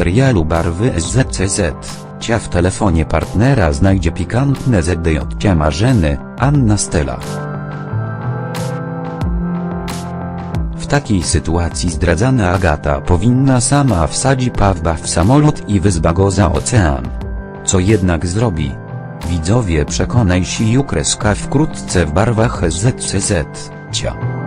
serialu Barwy SZCZ. Cia w telefonie partnera znajdzie pikantne ZDJ cia Marzeny, Anna Stella. W takiej sytuacji zdradzana Agata powinna sama wsadzi Pawła w samolot i wyzba go za ocean. Co jednak zrobi? Widzowie przekonaj się ju wkrótce w barwach SZCZ. Cia.